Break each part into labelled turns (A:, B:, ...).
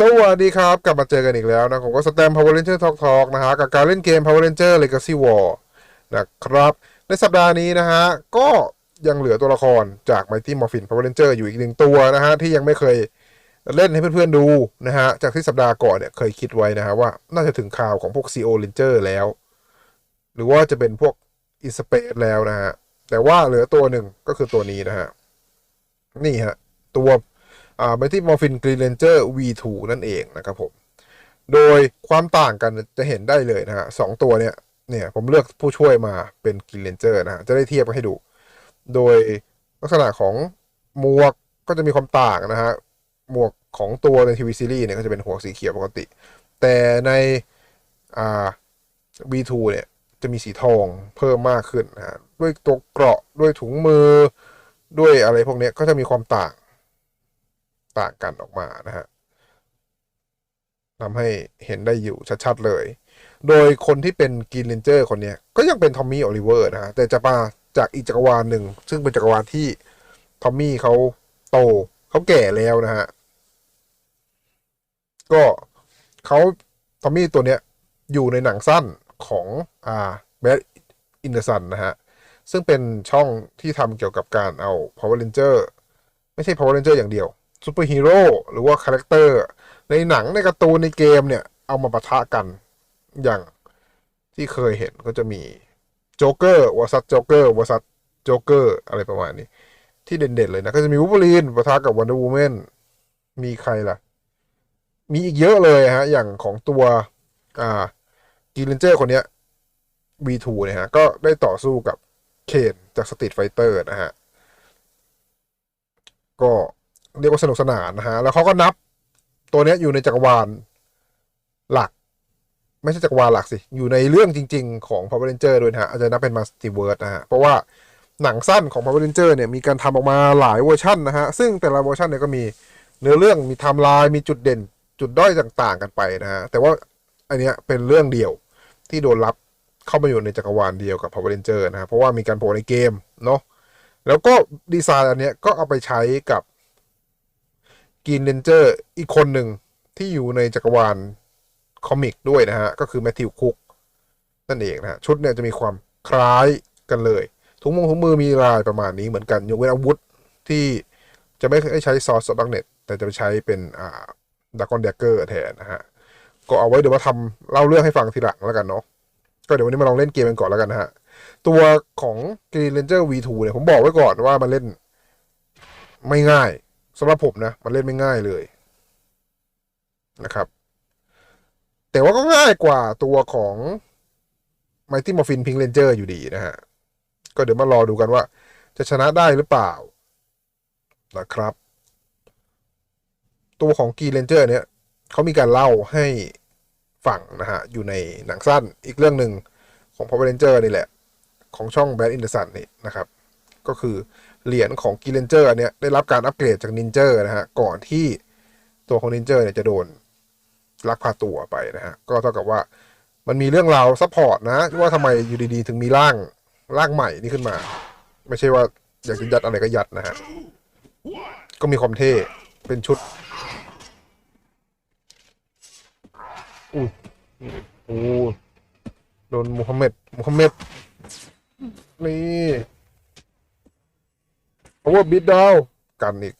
A: สวัสดีครับ กลับมาเจอกันอีกแล้วนะผมก็สแตม Power Ranger Talk Talk นะฮะกับการเล่นเกม Power Ranger Legacy War นะครับ ในสัปดาห์นี้นะฮะ ก็ยังเหลือตัวละครจาก Mighty Morphin Power Ranger อยู่อีกหนึ่งตัวนะฮะ ที่ยังไม่เคยเล่นให้เพื่อนๆดูนะฮะ จากที่สัปดาห์ก่อนเนี่ยเคยคิดไว้นะฮะว่าน่าจะถึงข่าวของพวก CO Ranger แล้ว หรือว่าจะเป็นพวก i n s p a c e แล้วนะฮะ แต่ว่าเหลือตัวหนึ่งก็คือตัวนี้นะฮะนี่ฮะตัว อ่า Mighty Morphin Green Ranger V2 นั่นเองนะครับผม โดยความต่างกันจะเห็นได้เลยนะฮะสองตัวเนี่ยเนี่ยผมเลือกผู้ช่วยมาเป็น Green Ranger นะฮะจะได้เทียบกันให้ดู โดยลักษณะของหมวกก็จะมีความต่างนะฮะหมวกของตัวในทีวีซีรีส์เนี่ยก็จะเป็นหัวสีเขียวปกติ แต่ในอ่า V2 เนี่ยจะมีสีทองเพิ่มมากขึ้นนะฮะด้วยตัวเกราะด้วยถุงมือด้วยอะไรพวกนี้ก็จะมีความต่าง ต่างกันออกมานะฮะทำให้เห็นได้อยู่ชัดๆเลย โดยคนที่เป็นกรีนเลนเจอร์คนนี้ก็ยังเป็นทอมมี่โอลิเวอร์นะฮะแต่จะมาจากอีกจักรวาลหนึ่ง ซึ่งเป็นจักรวาลที่ทอมมี่เขาโตเขาแก่แล้วนะฮะ ก็เขาทอมมี่ตัวเนี้ยอยู่ในหนังสั้นของอ่าแบทอินเดอร์สันนะฮะ ซึ่งเป็นช่องที่ทำเกี่ยวกับการเอา Power Ranger ไม่ใช่ Power Ranger อย่างเดียว ซูเปอร์ฮีโร่หรือว่าคาแรคเตอร์ในหนังในการ์ตูนในเกมเนี่ย เอามาปะทะกันอย่างที่เคยเห็นก็จะมีโจ๊กเกอร์วอซัตโจ๊กเกอร์วอซัตโจ๊กเกอร์อะไรประมาณนี้ ที่เด่นๆเลยนะ ก็จะมีวู l เ e อรีนปะทะกับวันเดอร์วูแมนมีใครล่ะ มีอีกเยอะเลยฮะ อย่างของตัวอ่ากีเลนเจอร์คนเนี้ย V2 เนี่ยฮะ ก็ได้ต่อสู้กับเคนจากสตรีทไฟเตอร์นะฮะ ก็ เรียกว่าสนุกสนานนะฮะ แล้วเขาก็นับตัวเนี้ยอยู่ในจักรวาลหลัก ไม่ใช่จักรวาลหลักสิ อยู่ในเรื่องจริง ๆ ของ Power Ranger ด้วยนะฮะอาจจะนับเป็น Multiverse นะฮะ เพราะว่าหนังสั้นของ Power Ranger เนี่ยมีการทำออกมาหลายเวอร์ชันนะฮะ ซึ่งแต่ละเวอร์ชันเนี่ยก็มีเนื้อเรื่องมีไทม์ไลน์มีจุดเด่น จุดด้อยต่างๆ กันไปนะฮะ แต่ว่าอันเนี้ยเป็นเรื่องเดียวที่โดนรับเข้ามาอยู่ในจักรวาลเดียวกับ Power Ranger นะฮะเพราะว่ามีการโผล่ในเกมเนาะแล้วก็ดีไซน์อันเนี้ยก็เอาไปใช้กับ ก e นเ r นเจอร์อีกคนหนึ่งที่อยู่ในจักรวาลคอมิกด้วยนะฮะ ก็คือแมทธิวคุกนั่นเองนะฮะ ชุดเนี่ยจะมีความคล้ายกันเลย ถุงมือถุงมือมีลายประมาณนี้เหมือนกันยกเว้นอาวุธที่จะไม่ได้ใช้ซอสบักเน็ตแต่จะไปใช้เป็นอ่าดากอนเดกเกอร์แทนนะฮะ ก็เอาไว้เดี๋ยวมาทำเล่าเรื่องให้ฟังทีหลังแล้วกันเนาะก็เดี๋ยววันนี้มาลองเล่นเกมกันก่อนแล้วกันนะฮะ ตัวของ Green Ranger V2 เนี่ยผมบอกไว้ก่อนว่ามันเล่นไม่ง่าย สำหรับผมนะ มันเล่นไม่ง่ายเลยนะครับ แต่ว่าก็ง่ายกว่าตัวของ Mighty Morphin Pink Ranger อยู่ดีนะฮะ ก็เดี๋ยวมารอดูกันว่า จะชนะได้หรือเปล่านะครับ ตัวของ Green Ranger เนี่ยเขามีการเล่าให้ฟังนะฮะ อยู่ในหนังสั้นอีกเรื่องหนึ่งของ Power Ranger นี่แหละ ของช่อง Bad in the Sun นี่นะครับ ก็คือ เหรียญของกิเลนเจอร์เนี่ยได้รับการอัปเกรดจากนินเจอร์นะฮะก่อนที่ตัวของนินเจอร์เนี่ยจะโดนลักพาตัวไปนะฮะก็เท่ากับว่ามันมีเรื่องราวซัพพอร์ตนะว่าทำไมอยู่ดีๆ ถึงมีร่างร่างใหม่นี่ขึ้นมา ไม่ใช่ว่าอยากจะยัดอะไรก็ยัดนะฮะก็มีความเท่เป็นชุดอุ้ยโอ้โดนมูฮัมเหม็ดมูฮัมเหม็ดนี่เพราะว่าบิดดาวกันอีก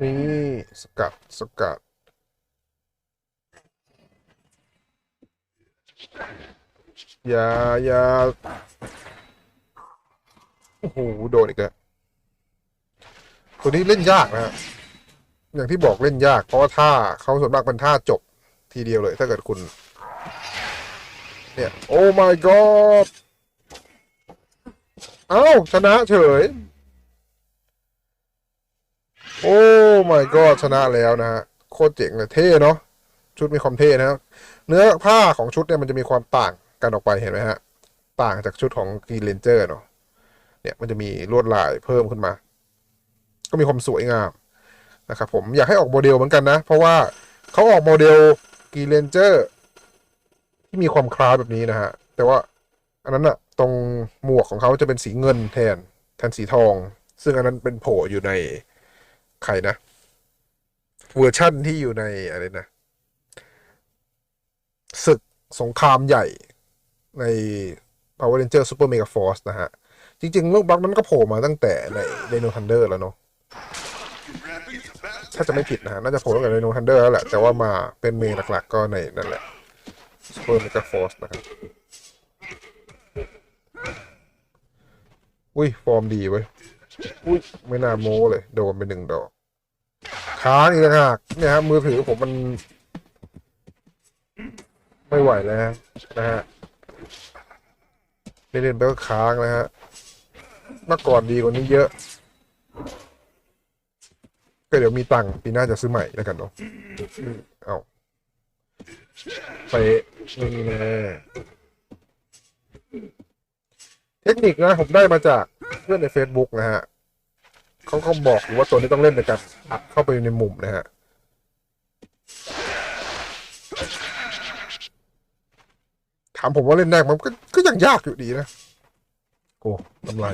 A: นี่ สกัด สกัด อย่าอย่าโอ้โห โดนอีกแล้วตัวนี้เล่นยากนะฮะ อย่างที่บอกเล่นยาก เพราะว่าท่าเขาส่วนมากเป็นท่าจบทีเดียวเลย ถ้าเกิดคุณ เนี่ย โอ้ my god เอ้า ชนะเฉย โอ้ my god ชนะแล้วนะฮะ โคตรเจ๋งเลยเท่เนาะชุดมีความเท่นะครับเนื้อผ้าของชุดเนี่ยมันจะมีความต่างกันออกไปเห็นไหมฮะ ต่างจากชุดของกีเลนเจอร์เนาะเนี่ยมันจะมีลวดลายเพิ่มขึ้นมา ก็มีความสวยงาม นะครับผมอยากให้ออกโมเดลเหมือนกันนะ เพราะว่าเขาออกโมเดลกีเลนเจอร์ที่มีความคล้ายแบบนี้นะฮะ แต่ว่าอันนั้นอะตรงหมวกของเขาจะเป็นสีเงินแทนแทนสีทอง ซึ่งอันนั้นเป็นโผล่อยู่ในใครนะเวอร์ชั่นที่อยู่ในอะไรนะศึกสงครามใหญ่ใน Power Ranger Super Mega Force นะฮะ จริงๆ ลูกบล็อกนั้นก็โผล่มาตั้งแต่ใน Dino Thunder แล้วเนาะ ถ้าจะไม่ผิดนะฮะน่าจะโผล่ตั้งแต่ Dino Thunder แล้วแหละแต่ว่ามาเป็นเมนหลักๆก็ในนั่นแหละ Super Mega Force นะครับอุ้ย ฟอร์มดีเว้ยอุ้ยไม่น่าโม้เลย โดนไปหนึ่งดอกค้างอีกต่างหากเนี่ยฮะมือถือผมมัน ไม่ไหวแล้วนะฮะเล่นๆไปก็ค้างนะฮะเมื่อก่อนดีกว่านี้เยอะ ก็เดี๋ยวมีตังค์ปีหน้าจะซื้อใหม่แล้วกันเนาะเอาไปนี่แน่เทคนิคนะผมได้มาจากเพื่อนใน Facebook นะฮะเขาก็บอกว่าตัวนี้ต้องเล่นในการอัดเข้าไปในมุมนะฮะถามผมว่าเล่นได้มมันก็ก็ยังยากอยู่ดีนะโอ้ทำไร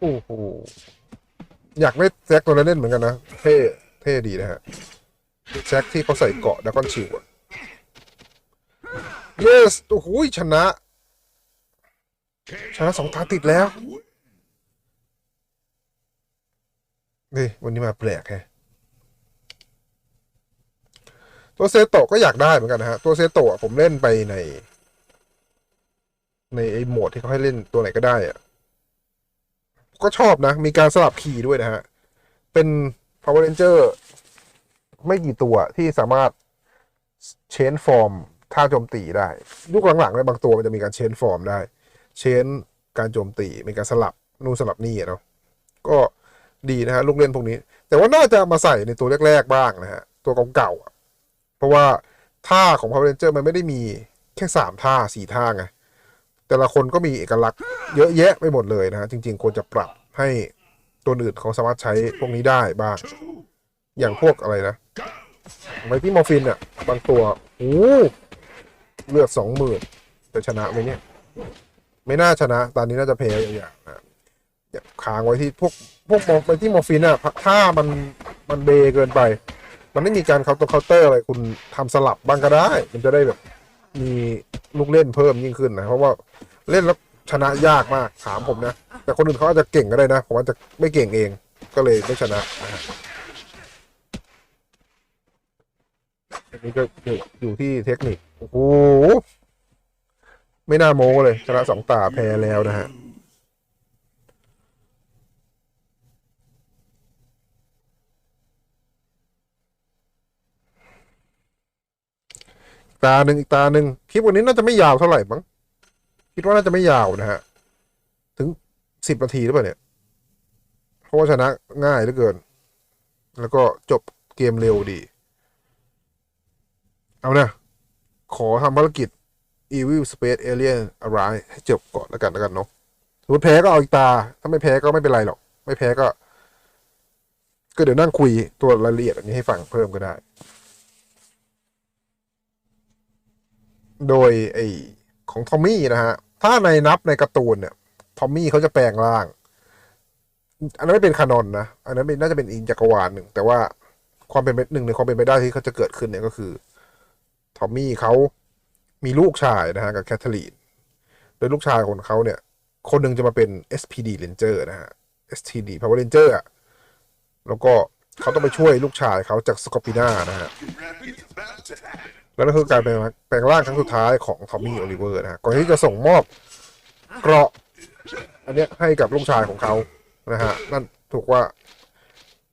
A: โอ้โห อยากได้แซกตัวนั้นเล่นเหมือนกันนะ เท่เท่ดีนะฮะแซกที่เขาใส่เกาะดักกอนชิวอะ yes โอ้โหชนะ ชนะสองตาติดแล้วนี่วันนี้มาแปลกแฮะตัวเซโตะก็อยากได้เหมือนกันนะฮะ ตัวเซโตะผมเล่นไปใน ในไอ้โหมดที่เขาให้เล่นตัวไหนก็ได้อะ ก็ชอบนะ มีการสลับขี่ด้วยนะฮะ เป็น Power Ranger ไม่กี่ตัวที่สามารถเชนฟอร์มท่าโจมตีได้ยุคหลังๆในบางตัวมันจะมีการเชนฟอร์มได้ เชนการโจมตีมีการสลับนู่นสลับนี่อะเนาะก็ดีนะฮะลูกเล่นพวกนี้ แต่ว่าน่าจะมาใส่ในตัวแรกๆบ้างนะฮะ ตัวเก่าๆเพราะว่าท่าของ Power Ranger มันไม่ได้มีแค่สามท่าสี่ท่าไง แต่ละคนก็มีเอกลักษณ์เยอะแยะไปหมดเลยนะฮะจริง ๆ ควรจะปรับให้ตัวอื่นเขาสามารถใช้พวกนี้ได้บ้าง อย่างพวกอะไรนะไมที่มอร์ฟินอะบางตัวโอ้เลือดสองหมื่นจะชนะไหมเนี่ย ไม่น่าชนะ ตอนนี้น่าจะแพ้อย่างๆนะอย่าค้างไว้ที่พวกพวกมอร์ไมที่มอร์ฟินอะท่ามันมันเบเกินไป มันไม่มีการเคาน์เตอร์เคาเตอร์อะไรคุณทำสลับบ้างก็ได้ มันจะได้แบบ มีลูกเล่นเพิ่มยิ่งขึ้นนะเพราะว่าเล่นแล้วชนะยากมากถามผมนะ แต่คนอื่นเขาอาจจะเก่งก็ได้นะผมอาจจะไม่เก่งเองก็เลยไม่ชนะอันนี้ก็อยู่อยู่ที่เทคนิคโอ้โหไม่น่าโม้เลยชนะสองตาแพ้แล้วนะฮะ ตาหนึ่งอีกตาหนึ่งคลิปวันนี้น่าจะไม่ยาวเท่าไหร่มั้งคิดว่าน่าจะไม่ยาวนะฮะ ถึงสิบนาทีหรือเปล่าเนี่ยเพราะว่าชนะง่ายเหลือเกิน แล้วก็จบเกมเร็วดี เอานะ ขอทำภารกิจ Evil Space Alien a r i v e ให้จบก่อนแล้วกันแล้วกันเนาะสมมติแพ้ก็เอาอีกตา ถ้าไม่แพ้ก็ไม่เป็นไรหรอก ไม่แพ้ก็ ก็เดี๋ยวนั่งคุยตัวรายละเอียดอันนี้ให้ฟังเพิ่มก็ได้ โดยไอของทอมมี่นะฮะ ถ้าในนับในการ์ตูนเนี่ยทอมมี่เขาจะแปลงร่าง อันนั้นไม่เป็นคานอนนะ อันนั้นเป็นน่าจะเป็นอีกจักรวาลหนึ่ง แต่ว่าความเป็นไปหนึ่งในความเป็นไปได้ที่เขาจะเกิดขึ้นเนี่ยก็คือทอมมี่เขามีลูกชายนะฮะกับแคทเธอรีน โดยลูกชายของเขาเนี่ย คนหนึ่งจะมาเป็น SPD Ranger นะฮะ STD Power Ranger อะแล้วก็ เขาต้องไปช่วยลูกชายเขาจากสกอปิน่านะฮะแล้วนั่นคือการแปลงแปลงร่างครั้งสุดท้ายของทอมมี่โอลิเวอร์นะฮะก่อนที่จะส่งมอบเกราะ อันเนี้ยให้กับลูกชายของเขานะฮะนั่นถูกว่า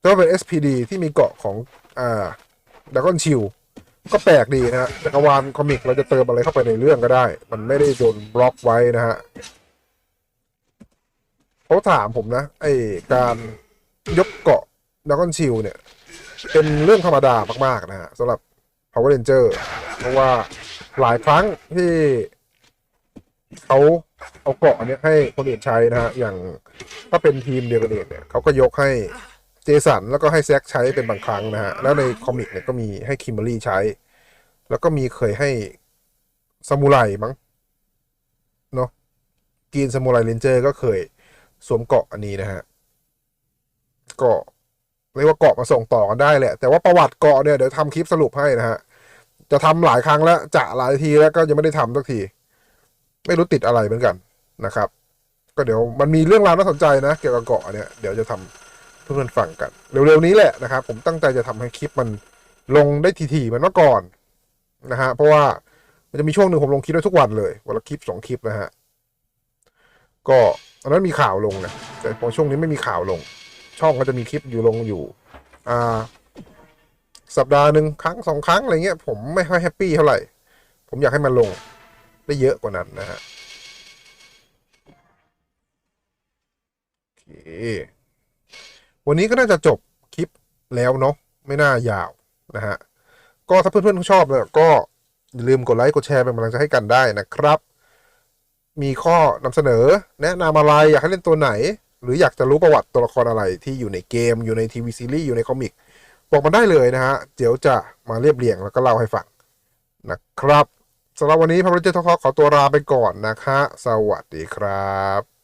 A: ก็เป็น SPD ที่มีเกราะของอ่าดักอนชิลก็แปลกดีนะฮะจักรวาลคอมิกเราจะเติมอะไรเข้าไปในเรื่องก็ได้ มันไม่ได้โดนบล็อกไว้นะฮะเขาถามผมนะไอการยกเกาะ ดักกอนชิลเนี่ย เป็นเรื่องธรรมดามาก ๆ นะฮะสำหรับ Power Ranger เพราะว่าหลายครั้งที่เขาเอาเกาะอันเนี้ยให้คนอื่นใช้นะฮะ อย่างถ้าเป็นทีมเดียวกันเองเนี่ยเขาก็ยกให้เจสันแล้วก็ให้แซกใช้เป็นบางครั้งนะฮะ แล้วในคอมิกเนี่ยก็มีให้คิมเบอรี่ใช้ แล้วก็มีเคยให้ซามูไรมั้งเนาะกินซามูไรเรนเจอร์ก็เคยสวมเกาะอันนี้นะฮะก็ เรียกว่าเกาะมาส่งต่อกันได้แหละ แต่ว่าประวัติเกาะเนี่ยเดี๋ยวทำคลิปสรุปให้นะฮะ จะทำหลายครั้งแล้วจะหลายทีแล้วก็ยังไม่ได้ทำสักที ไม่รู้ติดอะไรเหมือนกันนะครับ ก็เดี๋ยวมันมีเรื่องราวน่าสนใจนะ เกี่ยวกับเกาะเนี่ยเดี๋ยวจะทำเพื่อนๆฟังกัน เร็วๆนี้แหละนะครับ ผมตั้งใจจะทำให้คลิปมันลงได้ทีๆเหมือนเมื่อก่อนนะฮะเพราะว่ามันจะมีช่วงหนึ่งผมลงคลิปได้ทุกวันเลยวันละคลิปสองคลิปนะฮะก็ตอนนั้นมีข่าวลงนะแต่พอช่วงนี้ไม่มีข่าวลง ช่องก็จะมีคลิปอยู่ลงอยู่ อ่า สัปดาห์หนึ่งครั้งสองครั้งอะไรเงี้ยผมไม่ค่อยแฮปปี้เท่าไหร่ ผมอยากให้มันลงได้เยอะกว่านั้นนะฮะโอเควันนี้ก็น่าจะจบคลิปแล้วเนาะไม่น่ายาวนะฮะก็ถ้าเพื่อนๆชอบเนี่ยก็อย่าลืมกดไลค์กดแชร์เป็นกำลังใจให้กันได้นะครับ มีข้อนำเสนอแนะนำอะไรอยากให้เล่นตัวไหน หรืออยากจะรู้ประวัติตัวละครอะไรที่อยู่ในเกม อยู่ในทีวีซีรีส์อยู่ในคอมิกบอกมาได้เลยนะฮะ เดี๋ยวจะมาเรียบเรียงแล้วก็เล่าให้ฟังนะครับสำหรับวันนี้พระพุทธเจ้าทอขอตัวลาไปก่อนนะคะ สวัสดีครับ